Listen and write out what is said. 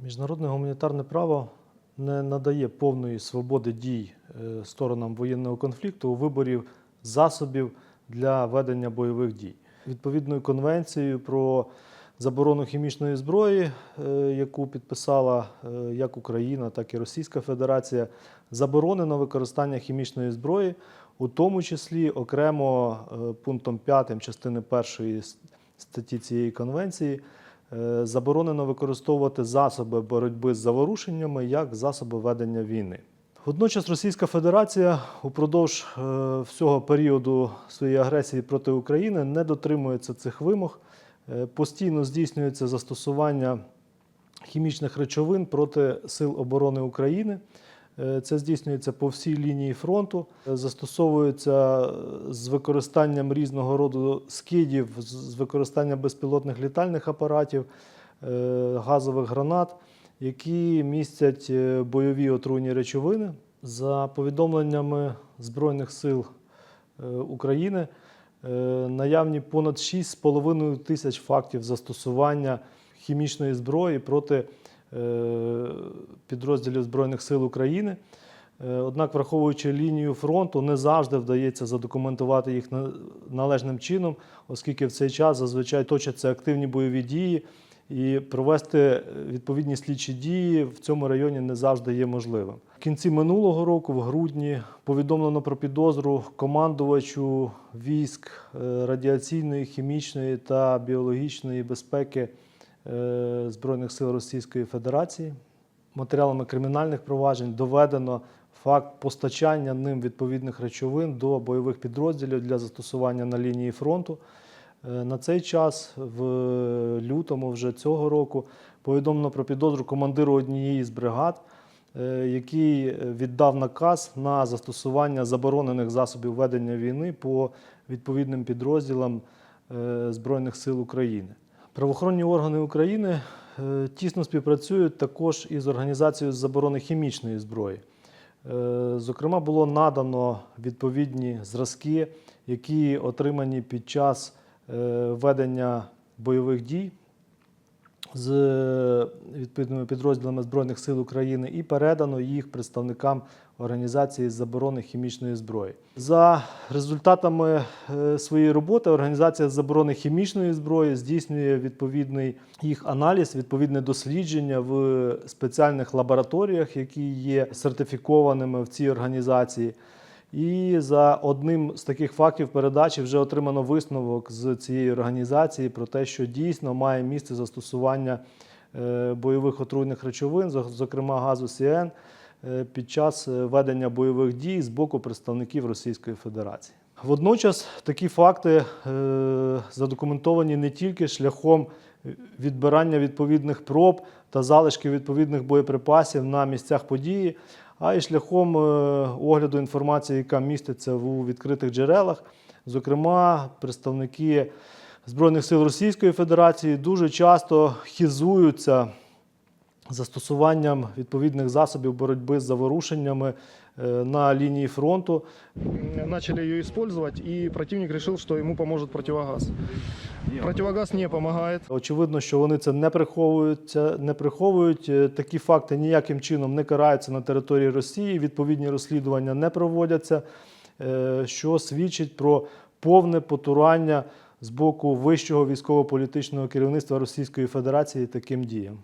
Міжнародне гуманітарне право не надає повної свободи дій е, сторонам воєнного конфлікту у виборі засобів для ведення бойових дій. Відповідною конвенцією про заборону хімічної зброї, е, яку підписала е, як Україна, так і Російська Федерація, заборонено використання хімічної зброї, у тому числі окремо е, пунктом 5 частини 1 статті цієї конвенції. Е, Заборонено використовувати засоби боротьби з заворушеннями як засоби ведення війни. Водночас Російська Федерація упродовж е, всього періоду своєї агресії проти України не дотримується цих вимог. Постійно здійснюється застосування хімічних речовин проти сил оборони України. Е, Це здійснюється по всій лінії фронту, Е, застосовується е, з використанням різного роду скидів, з- використанням безпілотних літальних апаратів, газових гранат, які містять бойові отруйні речовини. За повідомленнями Збройних сил України, наявні понад 6,5 тисяч фактів застосування хімічної зброї проти підрозділів Збройних сил України. Е, Однак, враховуючи лінію фронту, не завжди вдається задокументувати їх належним чином, оскільки в цей час зазвичай точаться активні бойові дії, і провести відповідні слідчі дії в цьому районі не завжди є можливим. В кінці минулого року, в грудні, повідомлено про підозру командувачу військ е, радіаційної, хімічної та біологічної безпеки е, Збройних сил Російської Федерації. Матеріалами кримінальних проваджень доведено факт постачання ним відповідних речовин до бойових підрозділів для застосування на лінії фронту. Е, На цей час, в лютому вже цього року, повідомлено про підозру командиру однієї з бригад, е, який віддав наказ на застосування заборонених засобів ведення війни по відповідним підрозділам е, Збройних сил України. Правоохоронні органи України е, тісно співпрацюють також із організацією заборони хімічної зброї. Е, Зокрема, було надано відповідні зразки, які отримані під час е, ведення бойових дій з відповідними підрозділами Збройних сил України і передано їх представникам організації з заборони хімічної зброї. За результатами е, своєї роботи організація заборони хімічної зброї здійснює відповідний їх аналіз, відповідне дослідження в спеціальних лабораторіях, які є сертифікованими в цій організації. І за одним з таких фактів передачі вже отримано висновок з цієї організації про те, що дійсно має місце застосування е, бойових отруйних речовин, зокрема газу СІЕН, е, під час е, ведення бойових дій з боку представників Російської Федерації. Водночас такі факти задокументовані не тільки шляхом відбирання відповідних проб та залишків відповідних боєприпасів на місцях події, а й шляхом е, огляду інформації, яка міститься у відкритих джерелах. Зокрема, представники Збройних сил Російської Федерації дуже часто хізуються застосуванням відповідних засобів боротьби з заворушеннями е, на лінії фронту. начали ее использовать, и противник решил, что ему поможет противогаз. Противогаз не допомагає. Очевидно, що вони це не приховуються, не приховують. Е, Такі факти ніяким чином не караються на території Росії. Відповідні розслідування не проводяться, е, що свідчить про повне потурання з боку вищого військово-політичного керівництва Російської Федерації таким діям.